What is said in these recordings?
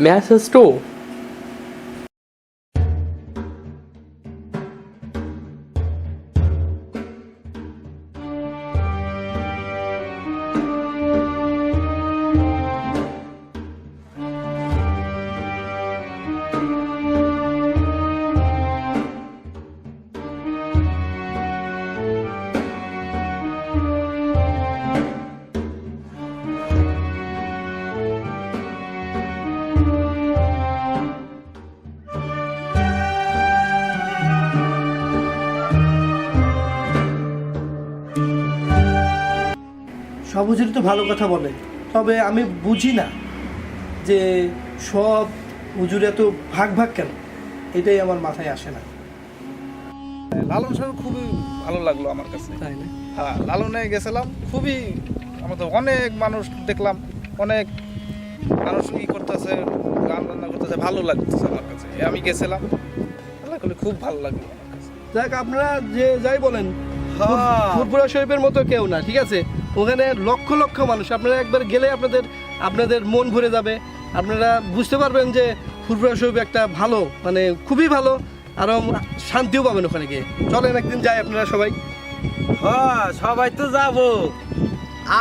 mehr als du. সব হুজুরই তো ভালো কথা বলে। তবে আমি বুঝি না যে সব হুজুর এত ভাগ ভাগ কেন? এটাই আমার মাথায় আসে না। লালন সাহেব খুবই ভালো লাগল আমার কাছে। তাই না? হ্যাঁ লালনে গেছিলাম খুবই আমাদের অনেক মানুষ দেখলাম অনেক মানুষ ই করতেছে গান রান্না করতেছে ভালো লাগতেছে আমার কাছে। আমি গেছিলাম খুব ভালো লাগল আমার কাছে। যাক আপনারা যে যাই বলেন হ্যাঁ। ফুরপুরা শরীফের মতো কেউ না ঠিক আছে? ওখানে লক্ষ লক্ষ মানুষ। আপনারা একবার গেলে আপনাদের আপনাদের মন ভরে যাবে। আপনারা বুঝতে পারবেন যে ফুরফুরা শরীফ একটা ভালো মানে খুবই ভালো, আরও শান্তিও পাবেন ওখানে গিয়ে। চলেন একদিন যাই আপনারা সবাই। হ্যাঁ সবাই তো যাব।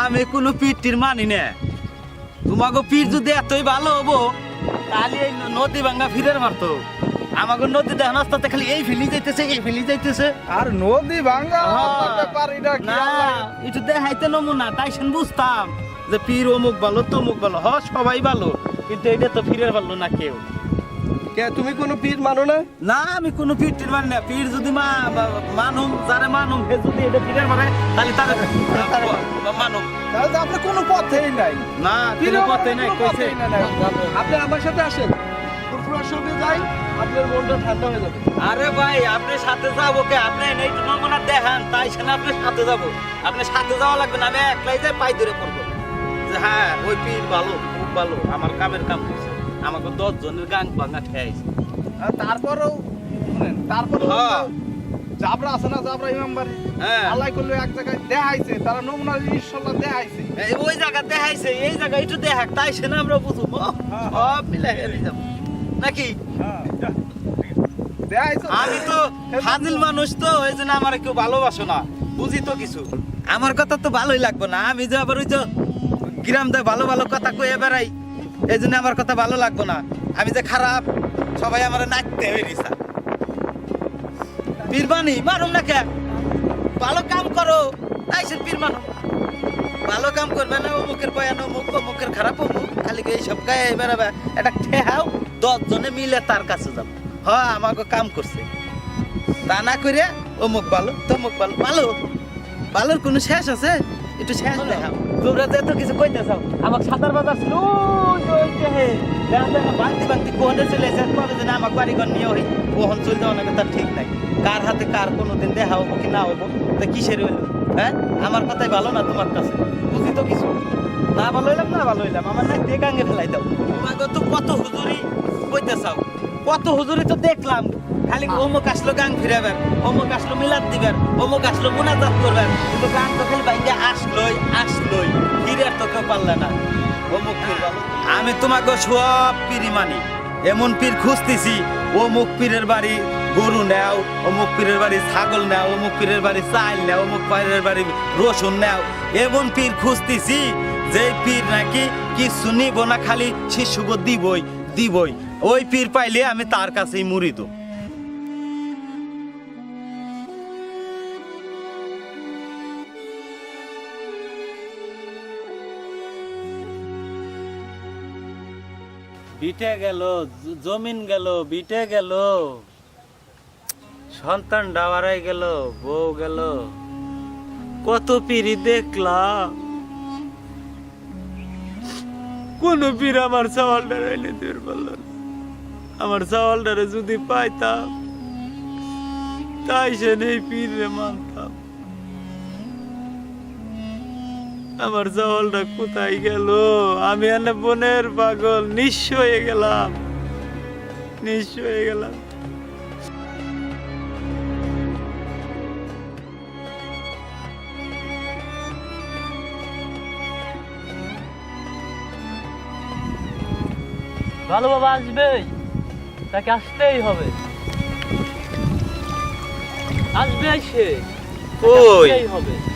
আমি কোনো পিঠটির মানি না। তোমাকে পিঠ যদি এতই ভালো হব, তাহলে নদী ভাঙ্গা ফিরের মারতো। আমাকে নদী দেখান রাস্তাতে খালি এই ফিলি যাইতেছে এই ফিলি যাইতেছে। আর নদী হ্যাঁ। ব্যাপার এটা কি না একটু দেখাইতে নমু না তাই সেন বুঝতাম যে পীর অমুক ভালো তমুক ভালো। হ সবাই ভালো কিন্তু এটা তো ফিরের ভালো না কেউ। কে তুমি কোনো পীর মানো না? না আমি কোনো পীরটির মানি না। পীর যদি মা মানুম যারে মানুম হে যদি এটা পীরের মারে তাহলে তার মানুম। তাহলে তো আপনার কোনো পথেই নাই। না কোনো পথে নাই কইছে। আপনি আমার সাথে আসেন। ফুরফুরা শরীফে যাই। আপনার মনটা ঠান্ডা হয়ে যাবে। আরে ভাই আপনি সাথে যাব কে? আপনি এই নমুনা দেখান তাই সেনা আপনি সাথে যাব। আপনি সাথে যাওয়া লাগবে না আমি একলাই যাই পাই ধরে করব যে হ্যাঁ ওই পীর ভালো খুব ভালো আমার কামের কাম করছে। আমাকে দশ জনের গান ভাঙা খেয়েছে তারপরেও শুনেন তারপরেও হ্যাঁ। জাবরা আছে না জাবরা ইমাম বাড়ি? হ্যাঁ। আল্লাহ করলে এক জায়গায় দেখাইছে তারা নমুনা ইনশাল্লাহ দেখাইছে। ওই জায়গা দেখাইছে এই জায়গা একটু দেখাক তাই সেনা আমরা বুঝব। সব মিলে হেরে যাব। নাকি? হ্যাঁ আমি তো ফাজিল মানুষ তো এই জন্য আমার কেউ ভালোবাসো না। বুঝি তো কিছু। আমার কথা তো ভালোই লাগবে না। আমি যে আবার ওই যে গ্রাম দেয় ভালো ভালো কথা কয়ে বেড়াই এই জন্য আমার কথা ভালো লাগবে না। আমি যে খারাপ সবাই আমার নাচতে বেরিয়েছে বীরবানি মারুম না কে ভালো কাম করো। তাই সে ভালো কাম করবে না অমুকের বয়ান অমুক অমুকের খারাপ অমুক। খালি এইসব গায়ে বেড়াবে? এটা ঠেহাও। দশ জনে মিলে তার কাছে যাব। হ্যাঁ আমাকে কাম করছে। তা না করে অমুক ভালো তমুক ভালো। ভালো? ভালোর কোনো শেষ আছে? একটু শেষ দেখাও। তোমরা যে এত কিছু কইতে চাও আমার সাদার বাজার বালতি বালতি কোহনে চলে এসে কবে যে না আমার বাড়ি ঘর নিয়ে হই কোহন চলতে অনেক তার ঠিক নাই। কার হাতে কার কোনোদিন দেখা হব কি না হব তা কিসের হইল? হ্যাঁ? আমার কথাই ভালো না তোমার কাছে? বুঝি তো কিছু? না ভালো হইলাম না ভালো হইলাম। আমার না দিয়ে গাঙ্গে ফেলাই দাও। তোমাকে তো কত হুজুরি কইতে চাও কত হুজুরি তো দেখলাম। খালি অমুক আসলো গান ফিরাবেন অমুক আসলো মিলাদ দিবেন অমুক আসলো মুনাজাত করবেন কিন্তু গান তো খালি আসলোই আসলোই। ফিরে তো কেউ পারলে না। অমুক পীর আমি তোমাকে সব পীরই মানি। এমন পীর খুঁজতেছি অমুক পীরের বাড়ি গরু নেও অমুক পীরের বাড়ি ছাগল নেও অমুক পীরের বাড়ি চাল নেও অমুক পীরের বাড়ি রসুন নেও। এমন পীর খুঁজতেছি যে পীর নাকি কিছু নিব না খালি শিশুকে দিবই দিবই। ওই পীর পাইলে আমি তার কাছেই মুড়িদ বিটে গেল জমিন গেল, বিটে গেল। সন্তান ডাওয়ারাই গেল, বউ গেল। কত পিড়ি দেখলাম কোন পীর আমার চাওয়ালটার এনে দিতে পারল। আমার চাওয়ালটারে যদি পাইতাম, তাই সে নেই পীর রে মানতাম। আমার চাওয়ালটা কোথায় গেল? আমি এনে বনের পাগল, নিঃস্ব হয়ে গেলাম। নিঃস্ব হয়ে গেলাম। ভালো বাবা আসবেই তাকে আসতেই হবে। আসবেই সে ওই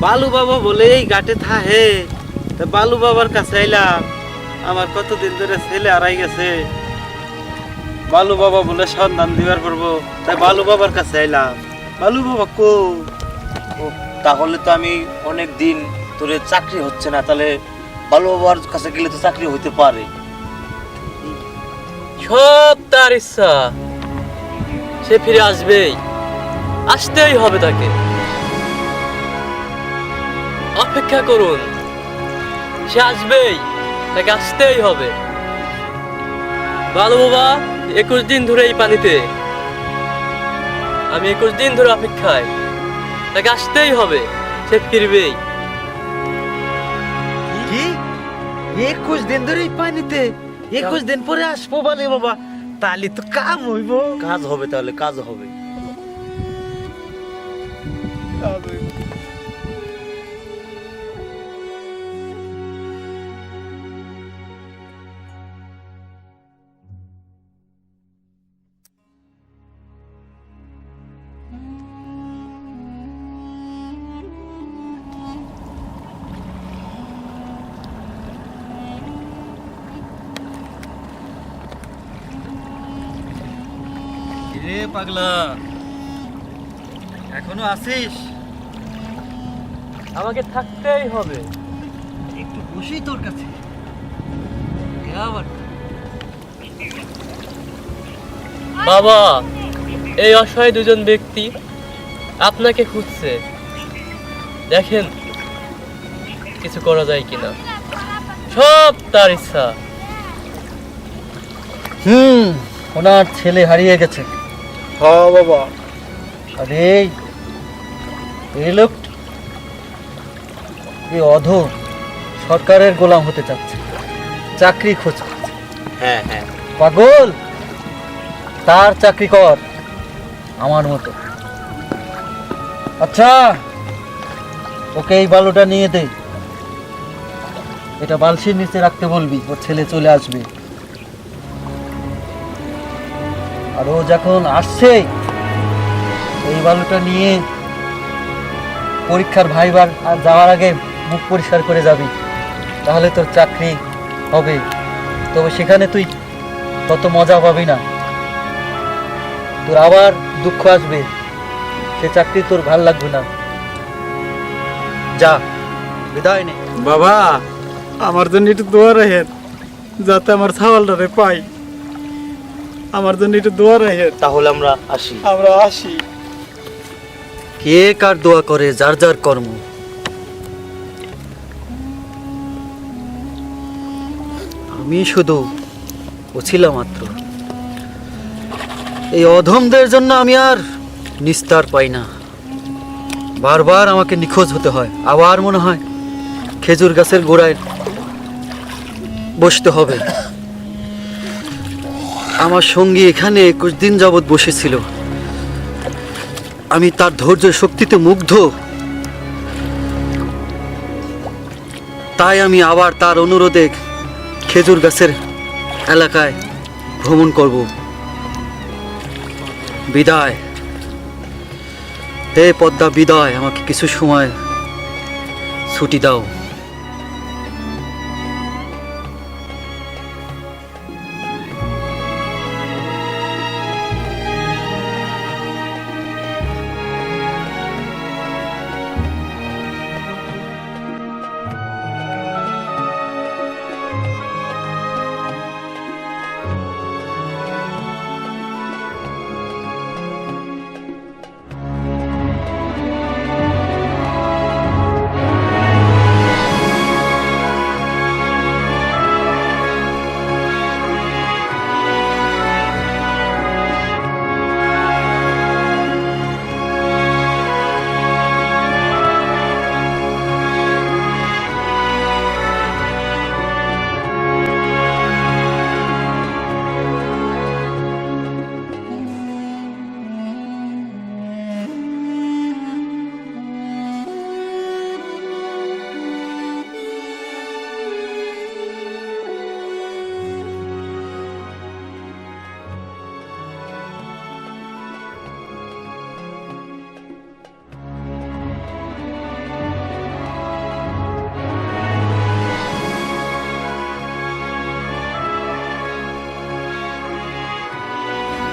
বালু বাবা বলে এই ঘাটে থাহে তা বালু বাবার কাছে এলাম আমার কতদিন ধরে ছেলে হারাই গেছে। বালু বাবা বলে সন্ধান দিবার করব তাই বালু বাবার কাছে এলাম বালু বাবা কো ও, তাহলে তো আমি অনেক দিন তোর চাকরি হচ্ছে না তাহলে বালু বাবার কাছে গেলে তো চাকরি হইতে পারে। সব তার ইচ্ছা। সে ফিরে আসবেই। আসতেই হবে তাকে। অপেক্ষা করুন। সে আসবেই। তাকে আসতেই হবে। ভালো বাবা, একুশ দিন ধরে এই পানিতে। আমি একুশ দিন ধরে অপেক্ষায়। তাকে আসতেই হবে। সে ফিরবেই। একুশ দিন ধরে এই পানিতে? একুশ দিন পরে আসব বলে, বাবা। তাহলে তো কাম হইব। কাজ হবে তাহলে, কাজ হবে। রে পাগলা। এখনও আসিস? আমাকে থাকতেই হবে। একটু বসি তোর কাছে। আবার বাবা এই অসহায় দুজন ব্যক্তি আপনাকে খুঁজছে। দেখেন কিছু করা যায় কিনা। সব তার ইচ্ছা। হুম ওনার ছেলে হারিয়ে গেছে। হ্যাঁ বাবা। আর এই লোক এই অধ সরকারের গোলাম হতে চাচ্ছে। চাকরি খোঁজ। হ্যাঁ হ্যাঁ। পাগল? তার চাকরি কর আমার মতো। আচ্ছা ওকে এই বালুটা নিয়ে দে। এটা বালসির নিচে রাখতে বলবি ওর ছেলে চলে আসবে। আর ও যখন আসছে, এই বালুটা নিয়ে পরীক্ষার ভাইবার আর যাওয়ার আগে মুখ পরিষ্কার করে যাবি, তাহলে তোর চাকরি হবে। তবে সেখানে তুই তত মজা পাবি না। তোর আবার দুঃখ আসবে, সে চাকরি তোর ভালো লাগবে না। যা, বিদায় নে। বাবা, আমার জন্য একটু দোয়া রাখেন, যাতে আমার ছাওয়ালটারে পাই। আমার জন্য একটু দোয়া রাখেন। তাহলে আমরা আসি। আমরা আসি। কে কার দোয়া করে যার যার কর্ম? আমি শুধু ছিলাম মাত্র। এই অধমদের জন্য আমি আর নিস্তার পাই না। বারবার আমাকে নিখোঁজ হতে হয়। আবার মনে হয় খেজুর গাছের গোড়ায় বসতে হবে। আমার সঙ্গী এখানে একুশ দিন যাবৎ বসেছিল। আমি তার ধৈর্য শক্তিতে মুগ্ধ। তাই আমি আবার তার অনুরোধে খেজুর গাছের এলাকায় ভ্রমণ করব। বিদায়। হে পদ্মা, বিদায়। আমাকে কিছু সময় ছুটি দাও।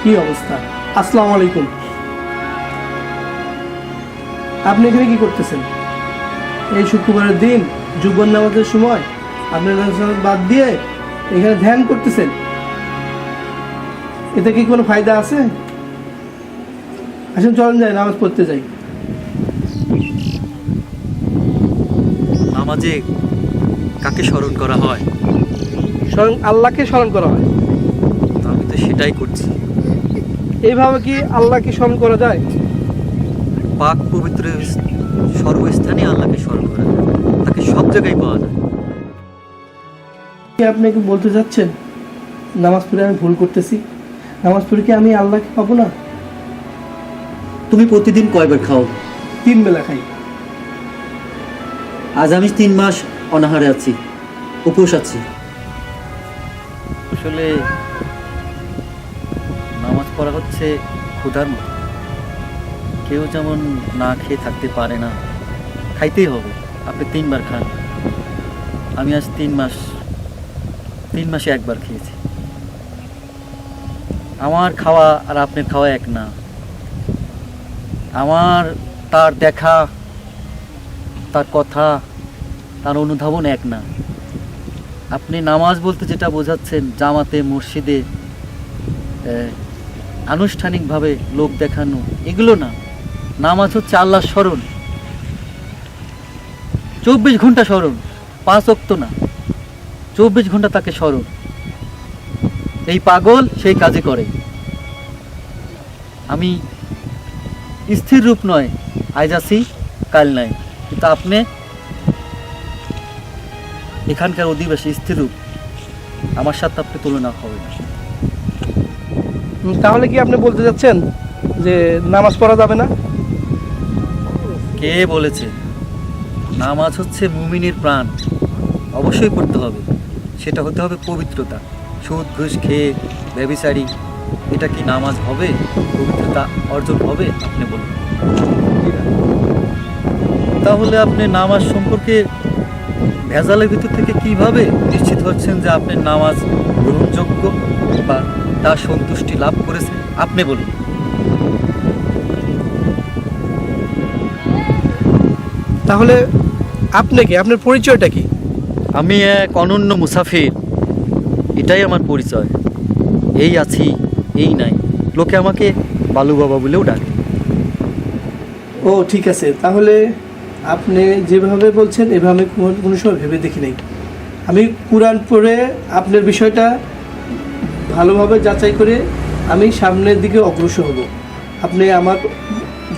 কি অবস্থা? আসসালামু আলাইকুম। আপনি এখানে কি করতেছেন? এই শুক্রবারের দিন যুবন নামাজের সময় আপনি বাদ দিয়ে এখানে ধ্যান করতেছেন। এতে কি কোনো ফায়দা আছে? আসেন চলেন যাই নামাজ পড়তে যাই। নামাজে কাকে স্মরণ করা হয়? স্বয়ং আল্লাহকে স্মরণ করা হয়। আমি তো সেটাই করছি। এইভাবে কি আল্লাহকে স্মরণ করা যায়? পাক পবিত্র সর্বস্থানে আল্লাহকে স্মরণ করা যায়। তাকে সব জায়গায় পাওয়া যায়। কি আপনি কি বলতে চাচ্ছেন? নামাজ পড়ে আমি ভুল করতেছি? নামাজ পড়ে কি আমি আল্লাহকে পাবো না? তুমি প্রতিদিন কয়বার খাও? তিন বেলা খাই। আজ আমি তিন মাস অনাহারে আছি উপোস আছি। আসলে পড়া হচ্ছে ক্ষুধার মতো। কেউ যেমন না খেয়ে থাকতে পারে না, খাইতেই হবে। আপনি তিনবার খান। আমি আজ তিন মাস, তিন মাসে একবার খেয়েছি। আমার খাওয়া আর আপনার খাওয়া এক না। আমার তার দেখা, তার কথা, তার অনুধাবন এক না। আপনি নামাজ বলতে যেটা বোঝাচ্ছেন, জামাতে, মসজিদে আনুষ্ঠানিকভাবে লোক দেখানো, এগুলো না। নামাজ হচ্ছে আল্লাহ স্মরণ। চব্বিশ ঘণ্টা স্মরণ, পাঁচ অক্ত না। চব্বিশ ঘণ্টা তাকে স্মরণ। এই পাগল সেই কাজে করে। আমি স্থির রূপ নয় আজ আছি, কাল নাই। কিন্তু আপনি এখানকার অধিবাসী স্থির রূপ। আমার সাথে আপনি তুলনা হবে না তাহলে কি আপনি বলতে চাচ্ছেন যে নামাজ পড়া যাবে না? কে বলেছে? নামাজ হচ্ছে মুমিনের প্রাণ। অবশ্যই পড়তে হবে। সেটা হতে হবে পবিত্রতা। সুদ, ঘুষ খেয়ে ব্যবিচারী। এটা কি নামাজ হবে? পবিত্রতা অর্জন হবে? আপনি বলুন। তাহলে আপনি নামাজ সম্পর্কে ভেজালের ভিতর থেকে কীভাবে নিশ্চিত হচ্ছেন যে আপনার নামাজ গ্রহণযোগ্য বা তার সন্তুষ্টি লাভ করেছে। আপনি বলুন। তাহলে আপনি কি? আপনার পরিচয়টা কি? আমি এক অনন্য মুসাফির। এটাই আমার পরিচয়। এই আছি এই নাই। লোকে আমাকে বালু বাবা বলেও ডাকে। ও ঠিক আছে। তাহলে আপনি যেভাবে বলছেন এভাবে কোনো কোনো সময় ভেবে দেখি নাই। আমি কোরআন পড়ে আপনার বিষয়টা ভালোভাবে যাচাই করে আমি সামনের দিকে অগ্রসর হব। আপনি আমার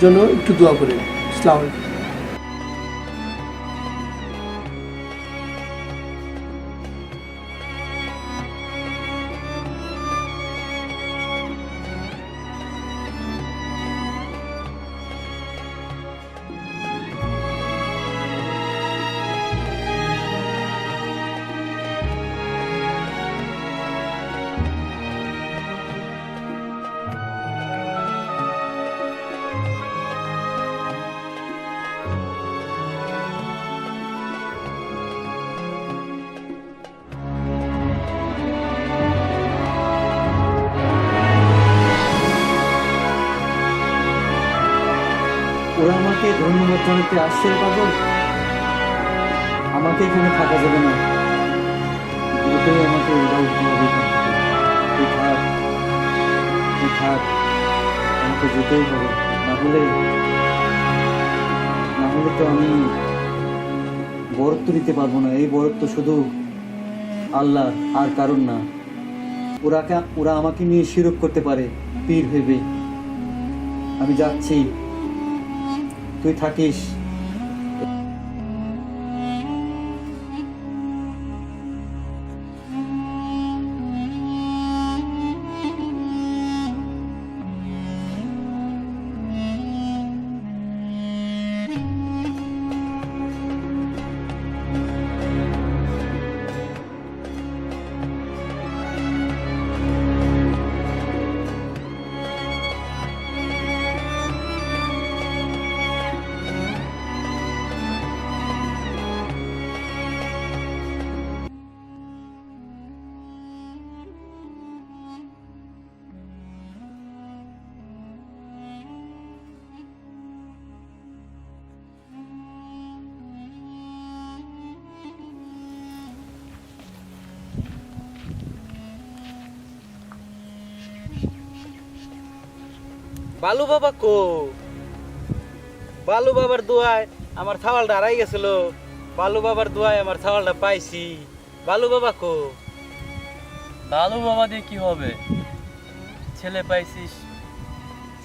জন্য একটু দোয়া করেন। ইসলাম আলাইকুম। ওরা আমাকে ধন্যবাদ জানাতে আসছে পাগল? আমাকে এখানে থাকা যাবে না। দ্রুতই আমাকে থাক আমাকে যেতেই হবে। না হলে না হলে তো আমি বরত্ব দিতে পারব না। এই বরত্ব শুধু আল্লাহ, আর কারণ না। ওরা ওরা আমাকে নিয়ে শিরক করতে পারে। পীর ভেবে আমি যাচ্ছি। তুই থাকিস। বালু বাবা কো বালু বাবার দোয়ায় আমার ছাওয়ালটা হারাই গেছিল। বালু বাবার দোয়ায় আমার ছাওয়ালটা পাইছি। বালু বাবা কো বালু বাবা দিয়ে কি হবে? ছেলে পাইছিস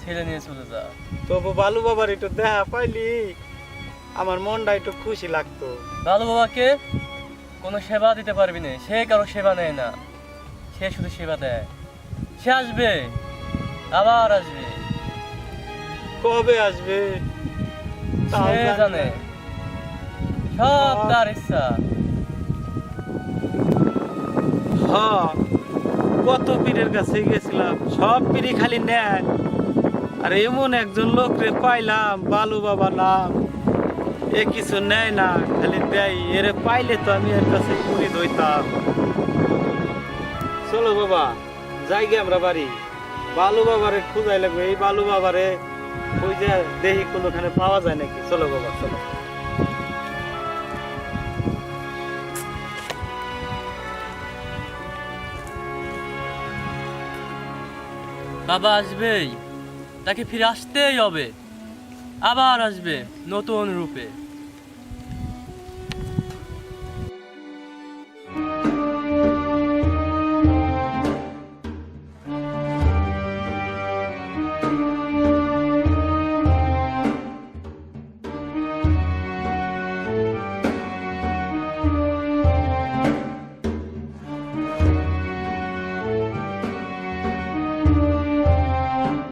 ছেলে নিয়ে চলে যা। তবু বালু বাবার একটু দেখা পাইলি আমার মনটা একটু খুশি লাগতো। বালু বাবাকে কোনো সেবা দিতে পারবি না। সে কারও সেবা নেয় না। সে শুধু সেবা দেয়। সে আসবে আবার আসবে। কবে আসবে? তাও সে জানে সব তার ইচ্ছা। হ কত পীরের কাছে গেছিলাম। সব পীরই খালি নেয় আর এমন একজন লোক রে পাইলাম বালু বাবা নাম। এ কিছু নেয় না খালি দেয়। এরে পাইলে তো আমি এর কাছে পুরি ধইতাম। চলো বাবা যাই গে আমরা বাড়ি। বালু বাবারে খুঁজাই লাগবে। এই বালু বাবারে ওই যে দেহি কোনোখানে পাওয়া যায় নাকি? চলো বাবা চলো। বাবা আসবেই তাকে ফিরে আসতেই হবে। আবার আসবে, নতুন রূপে।